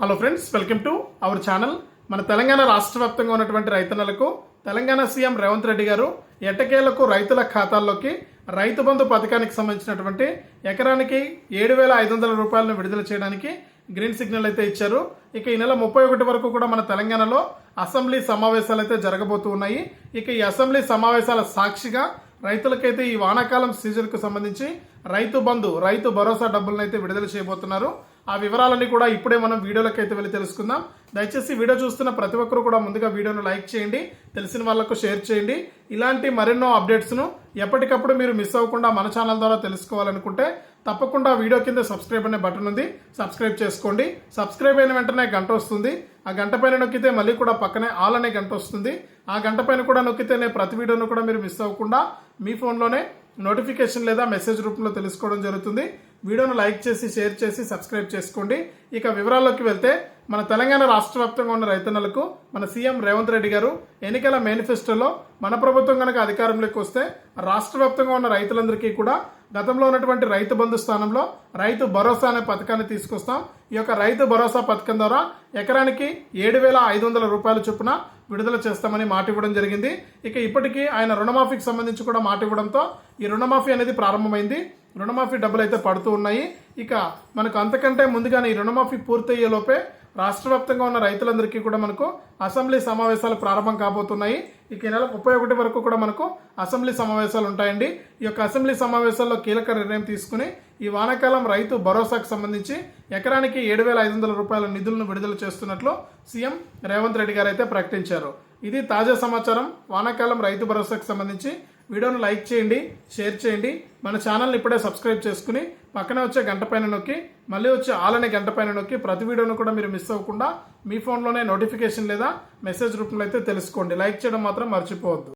Hello friends welcome to our channel మన తెలంగాణ రాష్ట్ర వ్యాప్తంగా ఉన్నటువంటి రైతన్నలకు తెలంగాణ సీఎం రేవంత్ రెడ్డి గారు ఎట్టకేలకు రైతుల ఖాతాల్లోకి రైతు బంధు పథకానికి సంబంధించినటువంటి ఎకరానికి ఏడు వేల ఐదు వందల రూపాయలను విడుదల చేయడానికి గ్రీన్ సిగ్నల్ అయితే ఇచ్చారు. ఇక ఈ నెల ముప్పై ఒకటి వరకు కూడా మన తెలంగాణలో అసెంబ్లీ సమావేశాలు అయితే జరగబోతూ ఉన్నాయి. ఇక ఈ అసెంబ్లీ సమావేశాల సాక్షిగా రైతులకైతే ఈ వానాకాలం సీజన్కు సంబంధించి రైతు బంధు రైతు భరోసా డబ్బులను అయితే విడుదల చేయబోతున్నారు. ఆ వివరాలన్నీ కూడా ఇప్పుడే మనం వీడియోలోకి అయితే వెళ్ళి తెలుసుకుందాం. దయచేసి వీడియో చూస్తున్న ప్రతి ఒక్కరు కూడా ముందుగా వీడియోను లైక్ చేయండి తెలిసిన వాళ్ళకు షేర్ చేయండి. ఇలాంటి మరెన్నో అప్డేట్స్ను ఎప్పటికప్పుడు మీరు మిస్ అవ్వకుండా మన ఛానల్ ద్వారా తెలుసుకోవాలనుకుంటే తప్పకుండా వీడియో కింద సబ్స్క్రైబ్ అనే బటన్ ఉంది. సబ్స్క్రైబ్ చేసుకోండి. సబ్స్క్రైబ్ అయిన వెంటనే గంట వస్తుంది. ఆ గంట పైన నొక్కితే మళ్ళీ కూడా పక్కనే ఆల్ అనే గంట వస్తుంది. ఆ గంట పైన కూడా నొక్కితేనే ప్రతి వీడియోను కూడా మీరు మిస్ అవ్వకుండా మీ ఫోన్లోనే నోటిఫికేషన్ లేదా మెసేజ్ రూపంలో తెలుసుకోవడం జరుగుతుంది. వీడియోను లైక్ చేసి షేర్ చేసి సబ్స్క్రైబ్ చేసుకోండి. ఇక వివరాల్లోకి వెళ్తే మన తెలంగాణ రాష్ట్ర వ్యాప్తంగా ఉన్న రైతన్నలకు మన సీఎం రేవంత్ రెడ్డి గారు ఎన్నికల మేనిఫెస్టోలో మన ప్రభుత్వం కనుక అధికారంలోకి వస్తే రాష్ట్ర వ్యాప్తంగా ఉన్న రైతులందరికీ కూడా గతంలో ఉన్నటువంటి రైతు బంధు స్థానంలో రైతు భరోసా అనే పథకాన్ని తీసుకొస్తాం. ఈ యొక్క రైతు భరోసా పథకం ద్వారా ఎకరానికి ఏడు వేల ఐదు వందల రూపాయల చొప్పున విడుదల చేస్తామని మాట ఇవ్వడం జరిగింది. ఇక ఇప్పటికీ ఆయన రుణమాఫీకి సంబంధించి కూడా మాట ఇవ్వడంతో ఈ రుణమాఫీ అనేది ప్రారంభమైంది. రుణమాఫీ డబ్బులు అయితే పడుతూ ఉన్నాయి. ఇక మనకు అంతకంటే ముందుగానే ఈ రుణమాఫీ పూర్తయ్యే లోపే రాష్ట్ర వ్యాప్తంగా ఉన్న రైతులందరికీ కూడా మనకు అసెంబ్లీ సమావేశాలు ప్రారంభం కాబోతున్నాయి. ఇక నెల ముప్పై ఒకటి వరకు కూడా మనకు అసెంబ్లీ సమావేశాలు ఉంటాయండి. ఈ యొక్క అసెంబ్లీ సమావేశాల్లో కీలక నిర్ణయం తీసుకుని ఈ వానాకాలం రైతు భరోసాకు సంబంధించి ఎకరానికి ఏడు వేల ఐదు వందల రూపాయల నిధులను విడుదల చేస్తున్నట్లు సీఎం రేవంత్ రెడ్డి గారు అయితే ప్రకటించారు. ఇది తాజా సమాచారం. వానాకాలం రైతు భరోసాకు సంబంధించి వీడియోను లైక్ చేయండి షేర్ చేయండి. మన ఛానల్ని ఇప్పుడే సబ్స్క్రైబ్ చేసుకుని పక్కనే వచ్చే గంట పైన నొక్కి మళ్ళీ వచ్చే ఆల్ అనే గంట పైన నొక్కి ప్రతి వీడియోను కూడా మీరు మిస్ అవ్వకుండా మీ ఫోన్లోనే నోటిఫికేషన్ లేదా మెసేజ్ రూపంలో అయితే తెలుసుకోండి. లైక్ చేయడం మాత్రం మర్చిపోవద్దు.